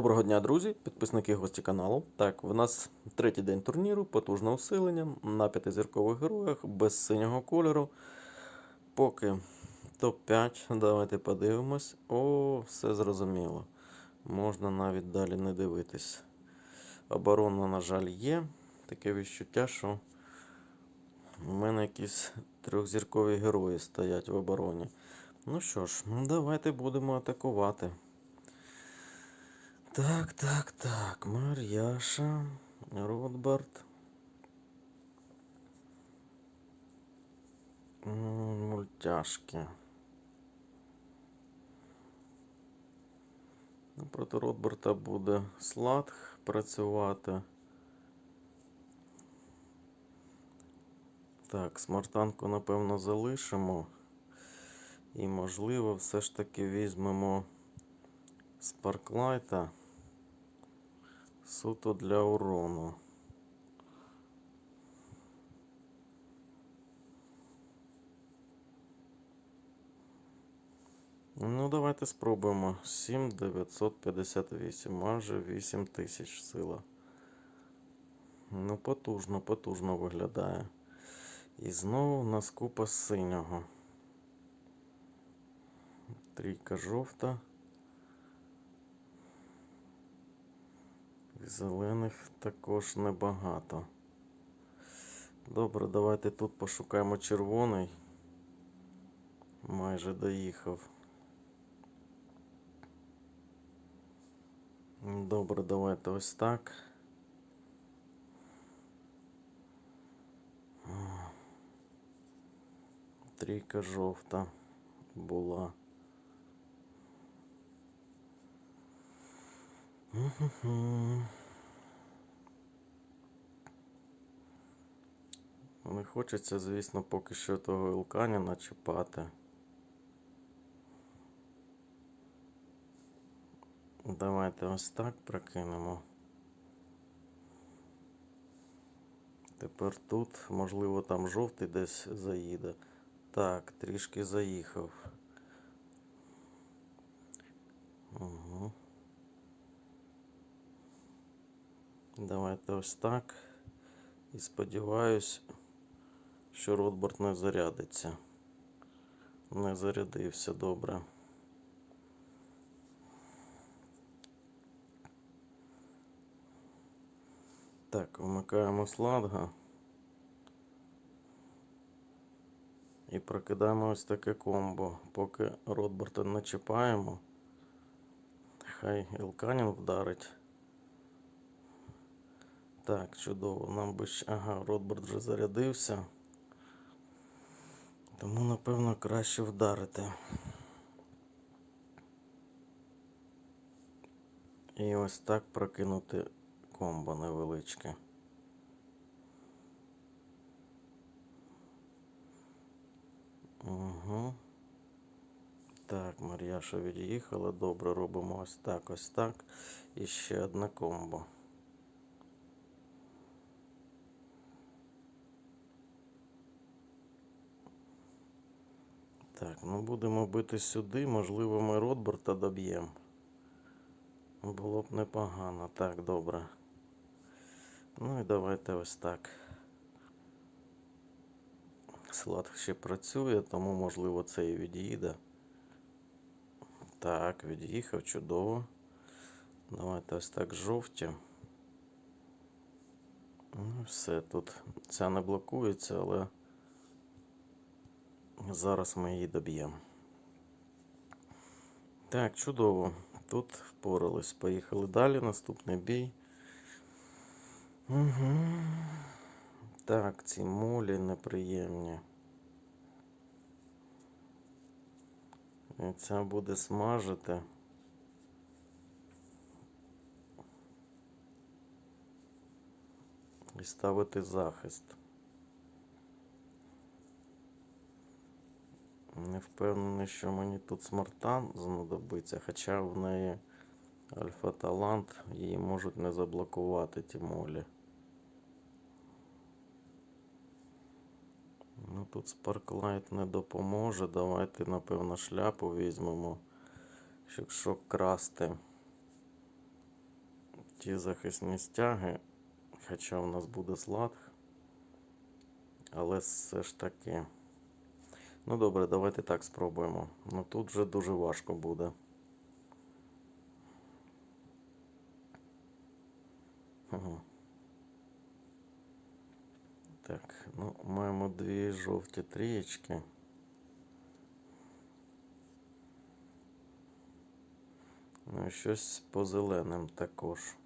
Доброго дня, друзі, підписники гості каналу. Так, в нас третій день турніру, потужне усилення на п'ятизіркових героях без синього кольору. Поки топ-5. Давайте подивимось. О, все зрозуміло. Можна навіть далі не дивитись. Оборона, на жаль, є. Таке відчуття, що в мене якісь трьохзіркові герої стоять в обороні. Ну що ж, давайте будемо атакувати. Так, так, так. Мар'яша, Ротбард. Мультяшки. Ну, Проти Ротбарта буде Сладх працювати. Так, смартанку, напевно, залишимо. І, можливо, все ж таки візьмемо Спарклайта суто для урону. Ну, давайте спробуємо. 7958, майже 8000 сила. Ну, потужно, потужно виглядає. І знову у нас купа синього. Трійка жовта. Зелених також небагато. Добре, давайте тут пошукаємо червоний. Майже доїхав. Добре, давайте ось так. Трійка жовта була. Не хочеться, звісно, поки що того Ілканіна чіпати. Давайте ось так прокинемо. Тепер тут, можливо, там жовтий десь заїде. Так, трішки заїхав. Угу. Давайте ось так. І сподіваюсь, що Ротбард не зарядиться. Не зарядився добре. Так, вмикаємо сладга. І прокидаємо ось таке комбо. Поки Ротбарта не чіпаємо. Хай Ілканін вдарить. Так, чудово. Нам би ще. Ага, Ротбард вже зарядився. Тому, напевно, краще вдарити. І ось так прокинути комбо невеличке. Угу. Так, Мар'яша від'їхала. Добре, робимо ось так, ось так. І ще одне комбо. Так, ну будемо бити сюди. Можливо, ми Ротберта доб'ємо. Було б непогано. Так, добре. Ну і давайте ось так. Склад ще працює, тому можливо це і від'їде. Так, від'їхав, чудово. Давайте ось так жовті. Ну, все, тут ця не блокується, але зараз ми її доб'ємо. Так, чудово. Тут впорались. Поїхали далі. Наступний бій. Угу. Так, ці молі неприємні. Ця буде смажити. І ставити захист. Не впевнений, що мені тут смартан знадобиться, хоча в неї альфа-талант, її можуть не заблокувати ті молі. Ну тут Sparklight не допоможе. Давайте, напевно, шляпу візьмемо, якщо красти. ті захисні стяги, хоча у нас буде слад. Але все ж таки. Ну добре, давайте так спробуємо. Ну тут вже дуже важко буде. Ага. Так, ну маємо дві жовті трієчки. Ну щось по зеленим також.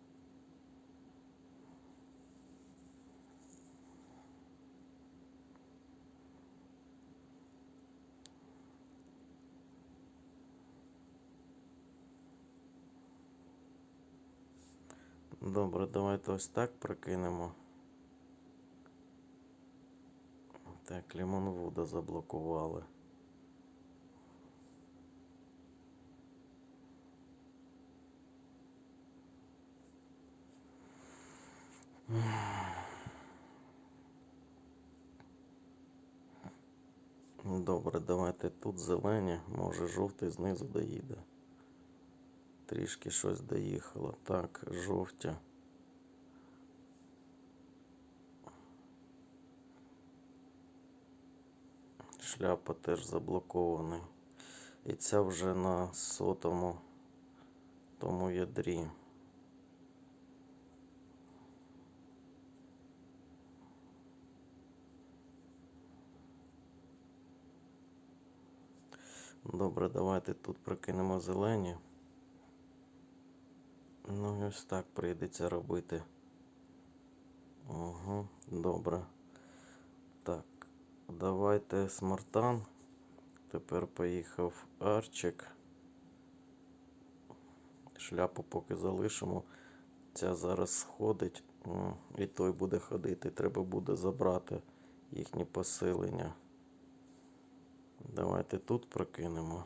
Добре, давайте ось так прокинемо. Так, Лімонвуда заблокували. Добре, давайте тут зелені, може жовтий знизу доїде. Трішки щось доїхало. Так, жовті. Шляпа теж заблокований. І ця вже на сотому тому ядрі. Добре, давайте тут прокинемо зелені. Ну, і ось так прийдеться робити. Угу, добре. Так, давайте смартан. Тепер поїхав арчик. Шляпу поки залишимо. Ця зараз сходить, і той буде ходити. Треба буде забрати їхні посилення. Давайте тут прокинемо.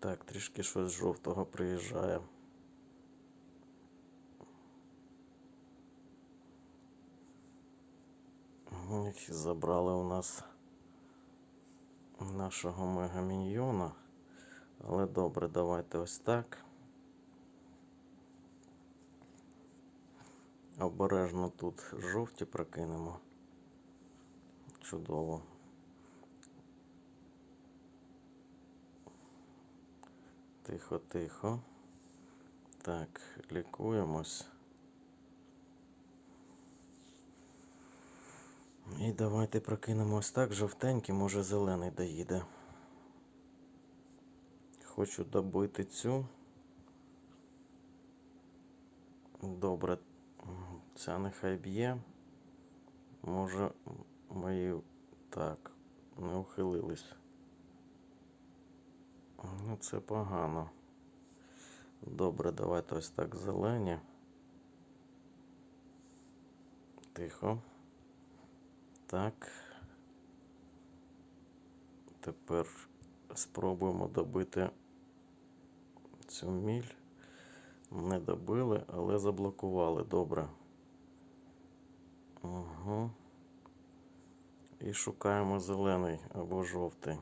Так, трішки щось жовтого приїжджає. Їх Забрали у нас нашого мегаміньйона. Але добре, давайте ось так. Обережно тут жовті прокинемо. Чудово. Тихо, тихо. Так, лікуємось. І давайте прокинемо ось так. Жовтенький, може зелений доїде. Хочу добити цю. Добре, ця нехай б'є. Може мої так, не ухилились. Ну, це погано. Добре, давайте ось так зелені. Тихо. Так. Тепер спробуємо добити цю міль. Не добили, але заблокували. Добре. Угу. І шукаємо зелений або жовтий.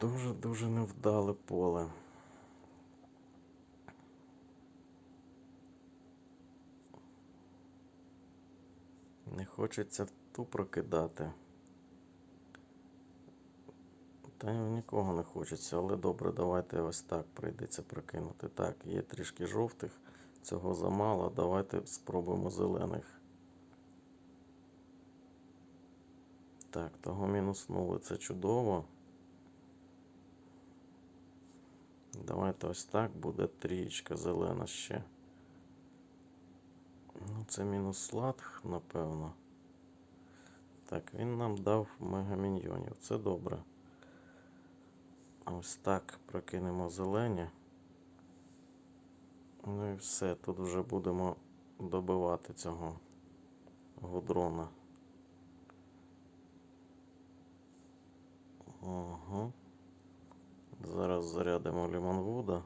Дуже-дуже невдале поле. Не хочеться ту прокидати. Та нікого не хочеться, але добре, давайте ось так прийдеться прокинути. Так, є трішки жовтих, цього замало. Давайте спробуємо зелених. Так, того мінуснули, це чудово. Давайте ось так буде трієчка зелена ще. Ну, це мінус слад, напевно. Так, він нам дав мегаміньйонів. Це добре. Ось так прокинемо зелені. Ну і все. Тут вже будемо добивати цього гудрона. Ага. Зараз зарядимо лімонвуда.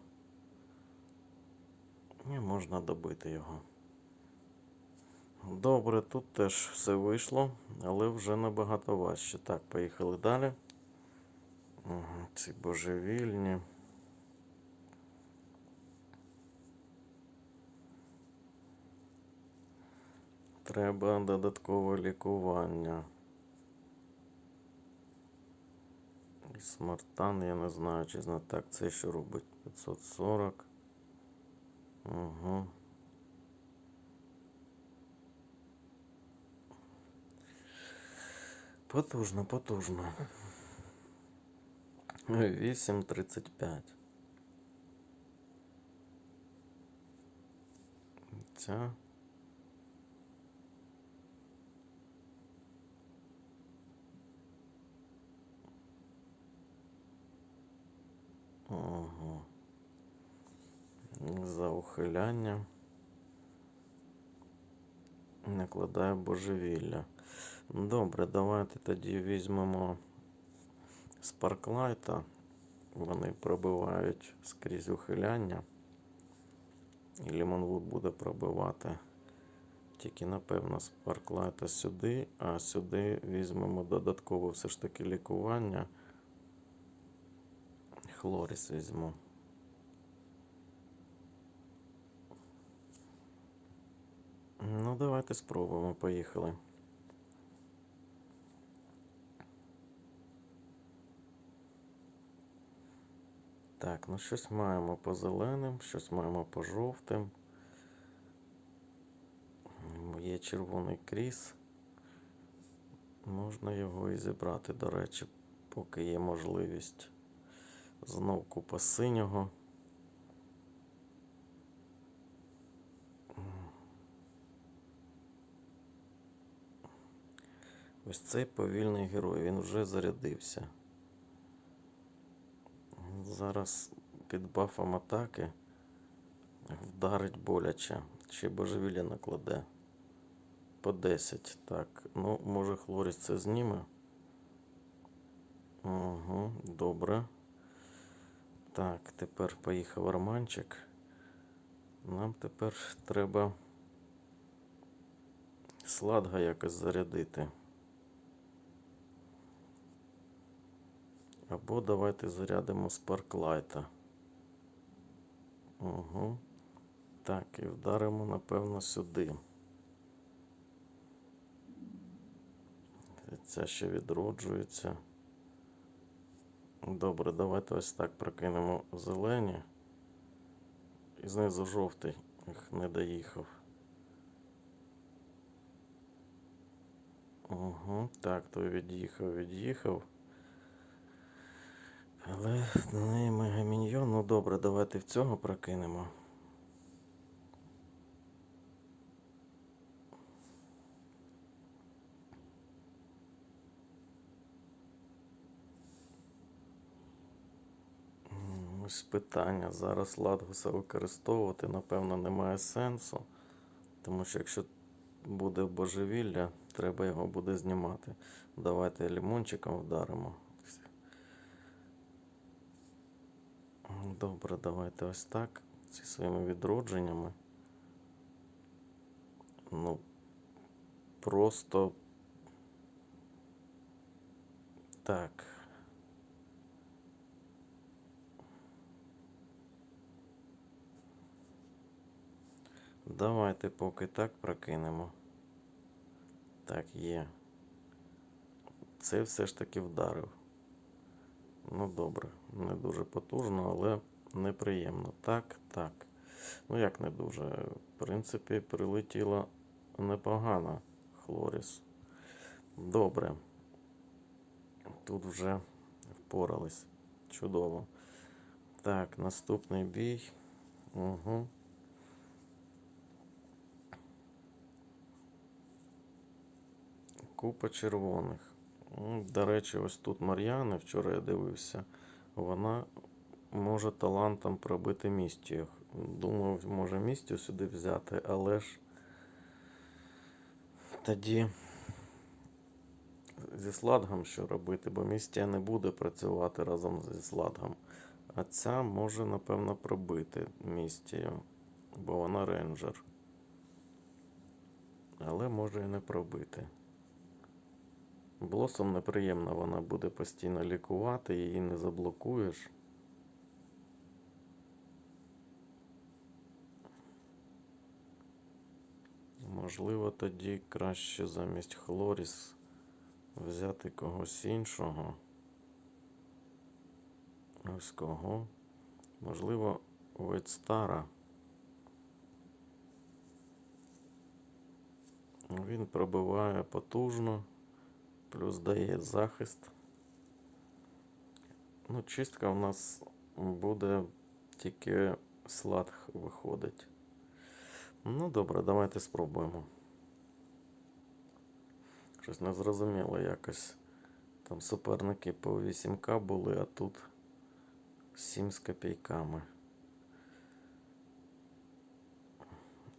І можна добити його. Добре, тут теж все вийшло, але вже набагато важче. Так, поїхали далі. Ага, ці божевільні. Треба додаткове лікування. І Смартан, я не знаю, чи знаю. Так, це що робить? 540. Угу. Потужно, потужно. 8.35. Ця. Ого. За ухиляння. Накладає божевілля. Добре, давайте тоді візьмемо Спарклайта. Вони пробивають скрізь ухиляння. І Лімонвуд буде пробивати. Тільки, напевно, Спарклайта сюди, а сюди візьмемо додатково все ж таки лікування. Хлоріс візьму. Ну, давайте спробуємо. Поїхали. Так, ну щось маємо по зеленим, щось маємо по жовтим. Є червоний кріс. Можна його і зібрати, до речі, поки є можливість. Знов купа синього. Ось цей повільний герой, він вже зарядився. Зараз під бафом атаки вдарить боляче. Чи божевілля накладе. По 10. Так, ну, може Хлоріс це зніме. Угу, добре. Так, тепер поїхав Романчик. Нам тепер треба сладга якось зарядити. Або давайте зарядимо Спарклайта. Угу. Так, і вдаримо, напевно, сюди. Ця ще відроджується. Добре, давайте ось так прокинемо зелені. І знизу жовтий. Їх не доїхав. Угу. Так, той від'їхав, від'їхав. Але на неї мегаміньйон. Ну добре, давайте в цього прокинемо. Ось питання. Зараз Ладгуса використовувати, напевно, немає сенсу. Тому що якщо буде божевілля, треба його буде знімати. Давайте лімончиком вдаримо. Добре, давайте ось так. Зі своїми відродженнями. Ну, просто так. Давайте поки так прокинемо. Так, є. Це все ж таки вдарив. Ну, добре, не дуже потужно, але неприємно. Так, так. Ну, як не дуже. В принципі, прилетіло непогано Хлоріс. Добре. Тут вже впорались. Чудово. Так, наступний бій. Угу. Купа червоних. До речі, ось тут Мар'яни, вчора я дивився, вона може талантом пробити містію. Думав, може містію сюди взяти, але ж тоді зі сладгом що робити, бо містія не буде працювати разом зі сладгом. А ця може, напевно, пробити містію, бо вона рейнджер. але може і не пробити. Блосом неприємна, вона буде постійно лікувати, її не заблокуєш. Можливо, тоді краще замість Хлоріс взяти когось іншого. Ось кого. Можливо, Вайтстара. Він пробиває потужно, плюс дає захист. Ну, чистка в нас буде тільки сладх виходить. Ну, добре, давайте спробуємо. Щось незрозуміло якось. Там суперники по 8К були, а тут 7 з копійками.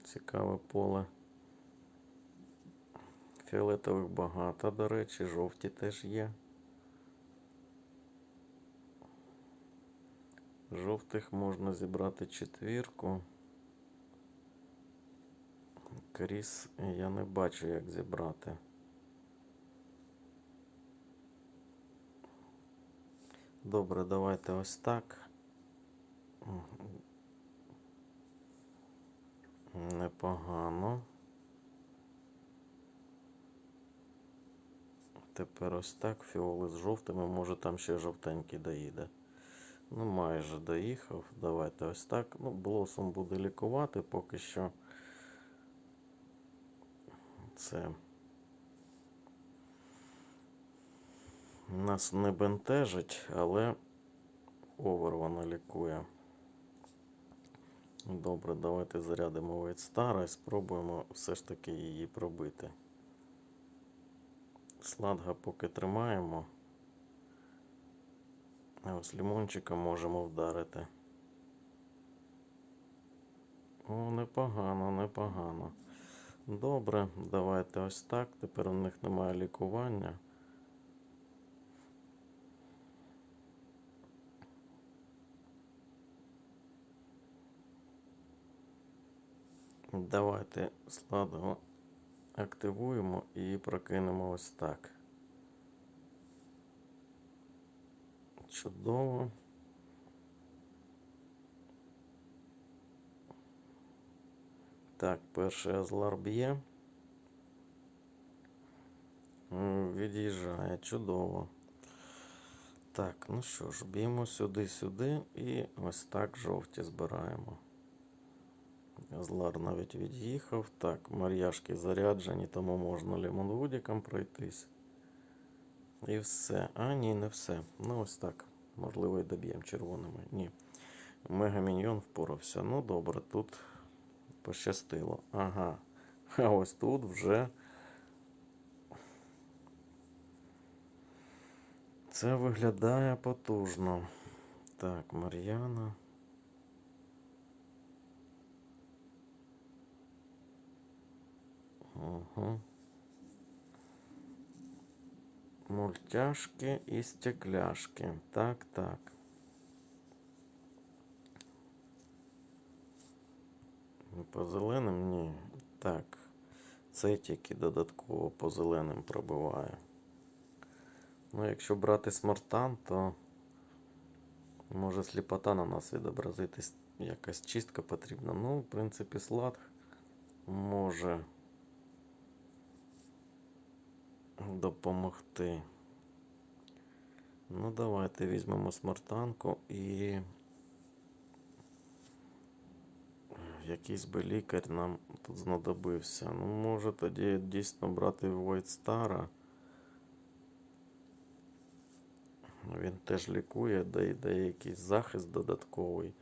Цікаве поле. Фіолетових багато, до речі, жовті теж є. Жовтих можна зібрати четвірку. Кріс я не бачу, як зібрати. Добре, давайте ось так. Непогано. Тепер ось так, фіоли з жовтими, може там ще жовтенький доїде. Ну, майже доїхав. Давайте ось так. Ну, блосом буде лікувати поки що. Це нас не бентежить, але овер вона лікує. Добре, давайте зарядимо Вейтстара і спробуємо все ж таки її пробити. Сладга поки тримаємо. А ось лімончика можемо вдарити. О, непогано, непогано. Добре, давайте ось так. Тепер у них немає лікування. Давайте сладго активуємо і прокинемо ось так. Чудово. Так, перший азлар б'є. Від'їжджає, чудово. Так, ну що ж, б'ємо сюди-сюди і ось так жовті збираємо. Азлар навіть від'їхав. Так, мар'яшки заряджені, тому можна лімонвудіком пройтись. І все. А, ні, не все. Ну, ось так. Можливо, і доб'ємо червоними. Ні. Мегаміньйон впорався. Ну, добре, тут пощастило. Ага. А ось тут вже. Це виглядає потужно. Так, Мар'яна. Угу. Мультяшки і стекляшки. Так, так. По зеленим ні. Так. Це тільки додатково по зеленим пробиває. Ну, якщо брати смартан, то може сліпота на нас відобразитись. Якась чистка потрібна. Ну, в принципі, слад може допомогти. Ну, давайте візьмемо смартанку і якийсь би лікар нам тут знадобився. Ну, може тоді дійсно брати Войдстара. Він теж лікує, дає, дає якийсь захист додатковий.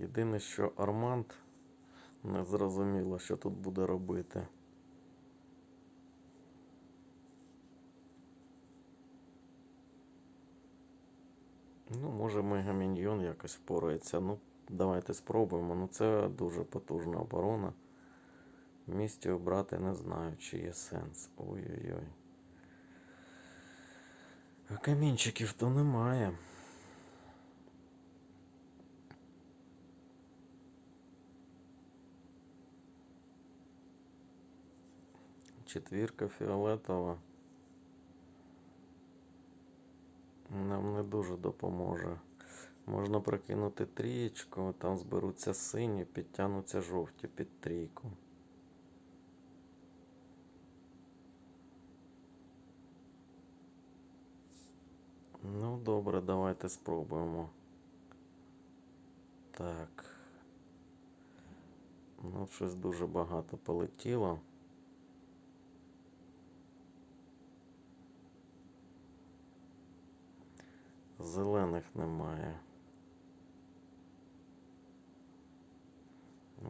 Єдине, що Арманд не зрозуміло, що тут буде робити. Ну, може Мегаміньйон якось впорається. Ну, давайте спробуємо. Ну, це дуже потужна оборона. Місті обрати не знаю, чи є сенс. Ой-ой-ой. А камінчиків то немає. четвірка фіолетова. Нам не дуже допоможе. Можна прокинути трієчку, там зберуться сині, підтягнуться жовті під трійку. Ну, добре, давайте спробуємо. Так. Ну, щось дуже багато полетіло. Зелених немає.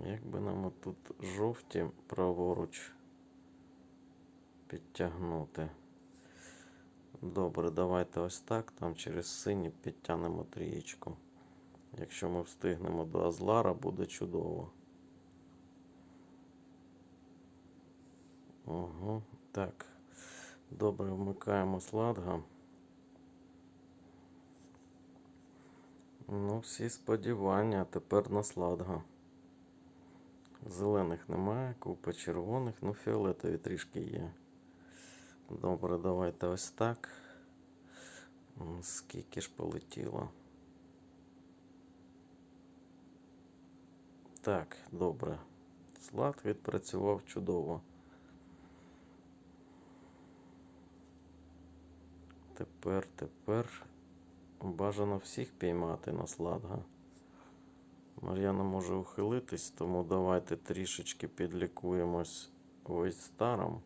Як би нам тут жовті праворуч підтягнути? Добре, давайте ось так. Там через сині підтягнемо трієчку. Якщо ми встигнемо до Азлара, буде чудово. Угу, так. Добре, вмикаємо сладга. Ну, всі сподівання тепер на сладга. Зелених немає, купа червоних, ну фіолетові трішки є. Добре, давайте ось так. Скільки ж полетіло? Так, добре. Слад відпрацював чудово. Тепер, тепер бажано всіх піймати на сладга. Мар'яна може ухилитись, тому давайте трішечки підлікуємось ось старом.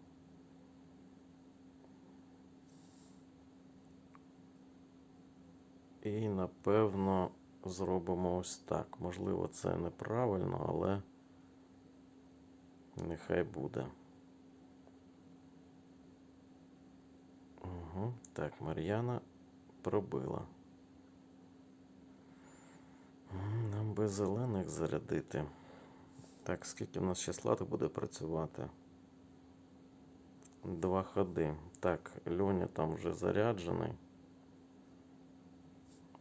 І напевно зробимо ось так. Можливо, це неправильно, але нехай буде. Угу. Так, Мар'яна пробила. Нам би зелених зарядити. Так, скільки в нас ще слад буде працювати? Два ходи. Так, Льоня там вже заряджений.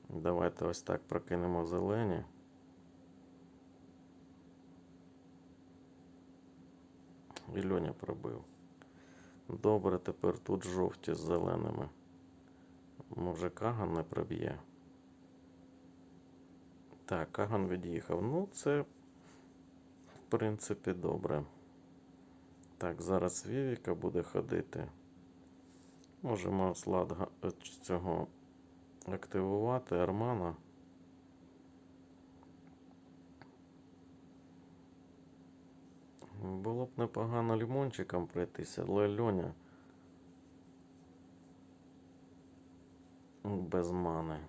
Давайте ось так прокинемо зелені. І Льоня пробив. Добре, тепер тут жовті з зеленими. Може, Каган не проб'є. Так, Каган від'їхав. Ну, це, в принципі, добре. Так, зараз Вівіка буде ходити. Можемо слад е, цього активувати Армана. Було б непогано лімончиком пройтися, але Льоня без мани.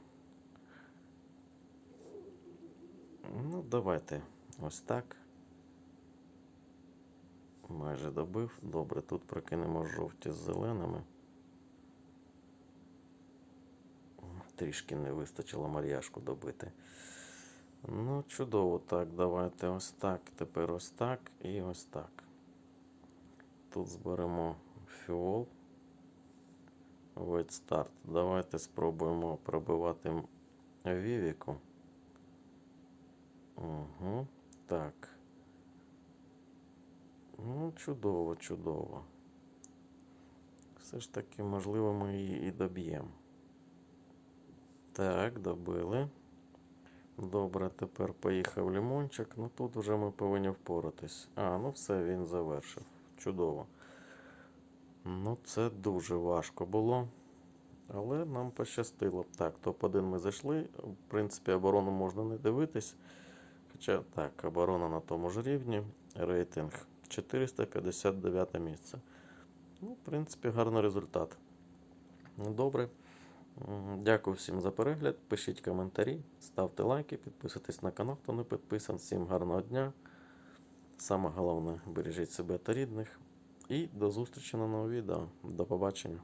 Ну, давайте ось так. Майже добив. Добре, тут прокинемо жовті з зеленими. Трішки не вистачило Мар'яшку добити. Ну, чудово. Так, давайте ось так. Тепер ось так і ось так. Тут зберемо фіол. Wait start. Давайте спробуємо пробивати Вівіку. Угу. Так. Ну, чудово, чудово. Все ж таки, можливо, ми її і доб'ємо. Так, добили. Добре, тепер поїхав лімончик. Ну тут вже ми повинні впоратись. А, ну все, він завершив. Чудово. Ну, це дуже важко було. Але нам пощастило. Так, топ-1 ми зайшли. В принципі, оборону можна не дивитись. Хоча так, оборона на тому ж рівні. Рейтинг 459 місце. Ну, в принципі, гарний результат. Добре. Дякую всім за перегляд. Пишіть коментарі, ставте лайки, підписуйтесь на канал, хто не підписан. Всім гарного дня. Саме головне, бережіть себе та рідних. І до зустрічі на новому відео. До побачення.